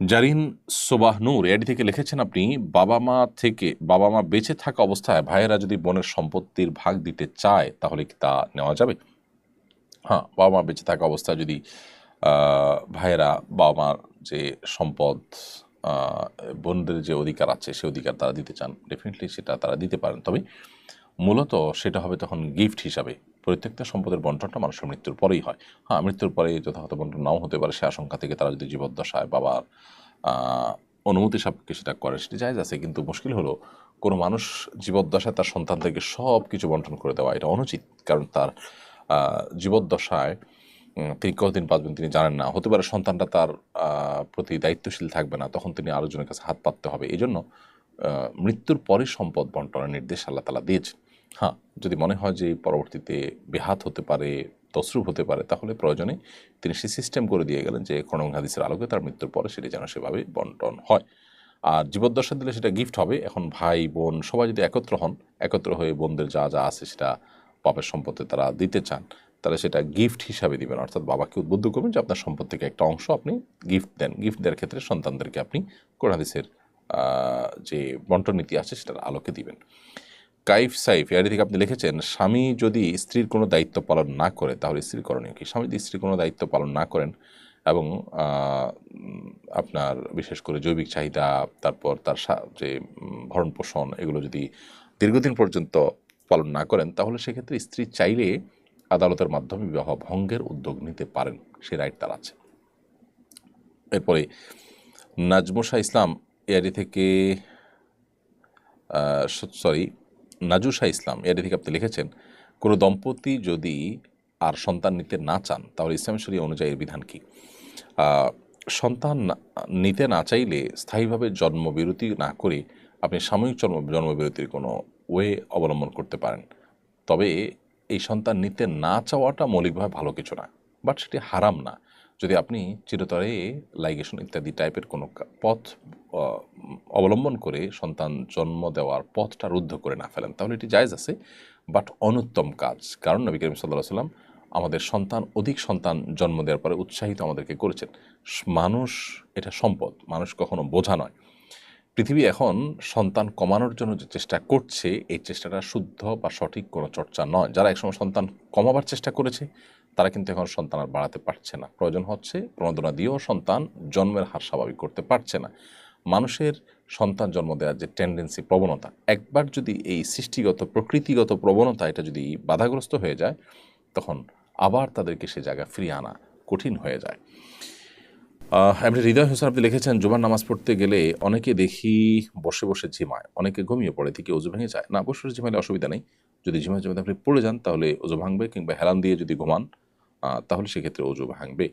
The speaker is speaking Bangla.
জারিন সোবাহ নূর এডি থেকে লিখেছেন আপনি, বাবা মা থেকে, বাবা মা বেঁচে থাকা অবস্থায় ভাইয়েরা যদি বোনের সম্পত্তির ভাগ দিতে চায়, তাহলে কি তা নেওয়া যাবে? হ্যাঁ বাবা মা বেঁচে থাকা অবস্থায় যদি ভাইয়েরা বাবা মার যে সম্পদ বোনদের যে অধিকার আছে, সে অধিকার তারা দিতে চান ডেফিনেটলি সেটা তারা দিতে পারেন। তবে মূলত সেটা হবে তখন গিফট হিসাবে। প্রত্যেকটা সম্পদের বন্টনটা মানুষের মৃত্যুর পরেই হয়। হ্যাঁ মৃত্যুর পরে যথাযথ বন্টন নাও হতে পারে, সে আশঙ্কা থেকে তারা যদি জীবদ্দশায় বাবার অনুমতি সাপেক্ষে সেটা করে, সেটি জায়জ আছে, কিন্তু মুশকিল হলো কোনো মানুষ জীবদ্দশায় তার সন্তানদেরকে সব কিছু বন্টন করে দেওয়া, এটা অনুচিত, কারণ তার জীবদ্দশায় তিনি কতদিন বাঁচবেন তিনি জানেন না। হতে পারে সন্তানটা তার প্রতি দায়িত্বশীল থাকবে না, তখন তিনি আরেকজনের কাছে হাত পাততে হবে। এই জন্য মৃত্যুর পরে সম্পদ বন্টনের নির্দেশ আল্লাহ তালা দিয়েছে হ্যাঁ যদি মনে হয় যে পরবর্তীতে বেহাত হতে পারে তসরুপ হতে পারে, তাহলে প্রয়োজনে তিনি সে সিস্টেম করে দিয়ে গেলেন যে খনং হাদিসের আলোকে তার মৃত্যুর পরে সেটি যেন সেভাবে বন্টন হয়। আর জীবদ্দশা দিলে সেটা গিফট হবে। এখন ভাই, বোন সবাই যদি একত্র হন, একত্র হয়ে বোনদের যা যা আছে সেটা বাপের সম্পত্তি তারা দিতে চান, তাহলে সেটা গিফট হিসাবে দিবেন। অর্থাৎ বাবাকে উদ্বুদ্ধ করবেন যে আপনার সম্পদ থেকে একটা অংশ আপনি গিফট দেন। গিফট দেওয়ার ক্ষেত্রে সন্তানদেরকে আপনি কোরআন হাদিসের যে বন্টন নীতি আছে সেটার আলোকে দিবেন। কাইফ সাইফ এর থেকে আপনি লিখেছেন, স্বামী যদি স্ত্রীর কোনো দায়িত্ব পালন না করে, তাহলে স্ত্রীর করণীয় কি? স্বামী যদি স্ত্রীর কোনো দায়িত্ব পালন না করেন এবং আপনার বিশেষ করে জৈবিক চাহিদা, তারপর তার যে ভরণ পোষণ এগুলো যদি দীর্ঘদিন পর্যন্ত পালন না করেন, তাহলে সেক্ষেত্রে স্ত্রী চাইলে আদালতের মাধ্যমে বিবাহ ভঙ্গের উদ্যোগ নিতে পারেন, সে রাইট তার আছে। এরপরে নাজমুশা ইসলাম এয়ারি থেকে সরি নাজুশা ইসলাম এয়ারি থেকে আপনি লিখেছেন, কোনো দম্পতি যদি আর সন্তান নিতে না চান, তাহলে ইসলাম শরীয় অনুযায়ী এর বিধান কি? সন্তান নিতে না চাইলে স্থায়ীভাবে জন্মবিরতি না করে আপনি সাময়িক জন্ম, জন্মবিরতির কোনো ওয়ে অবলম্বন করতে পারেন। তবে এই সন্তান নিতে না চাওয়াটা মৌলিকভাবে ভালো কিছু না, বাট সেটি হারাম না। যদি আপনি চিরতরে লাইগেশন ইত্যাদি টাইপের কোনো পথ অবলম্বন করে সন্তান জন্ম দেওয়ার পথটা রুদ্ধ করে না ফেলেন, তাহলে এটি জায়জ আছে বাট অনুত্তম কাজ। কারণ নবী করিম সাল্লাহ সাল্লাম আমাদের সন্তান, অধিক সন্তান জন্ম দেওয়ার পরে উৎসাহিত আমাদেরকে করেছেন। মানুষ এটা সম্পদ, মানুষ কখনো বোঝা নয়। পৃথিবী এখন সন্তান কমানোর জন্য যে চেষ্টা করছে, এই চেষ্টাটা শুদ্ধ বা সঠিক কোনো চর্চা নয়। যারা একসময় সন্তান কমাবার চেষ্টা করেছে, তারা কিন্তু এখন সন্তান আর বাড়াতে পারছে না। প্রয়োজন হচ্ছে প্রণোদনা দিয়েও সন্তান জন্মের হার স্বাভাবিক করতে পারছে না। মানুষের সন্তান জন্ম দেওয়ার যে টেন্ডেন্সি প্রবণতা, একবার যদি এই সৃষ্টিগত, প্রকৃতিগত প্রবণতা এটা যদি বাধাগ্রস্ত হয়ে যায়, তখন আবার তাদেরকে সে জায়গায় ফিরিয়ে আনা কঠিন হয়ে যায়। এমনি হৃদয় হোসেন আপনি লিখেছেন, জুমার নামাজ পড়তে গেলে অনেকে দেখি বসে বসে ঝিমায়, অনেকে ঘুমিয়ে পড়ে থেকে অজু ভেঙে যায়। না, বসে বসে ঝিমাইলে অসুবিধা নেই। যদি ঝিমায় ঝিমাতে আপনি পড়ে যান, তাহলে অজু ভাঙবে কিংবা হেলান দিয়ে যদি ঘুমান তাহলে সেক্ষেত্রে অজু ভাঙবে।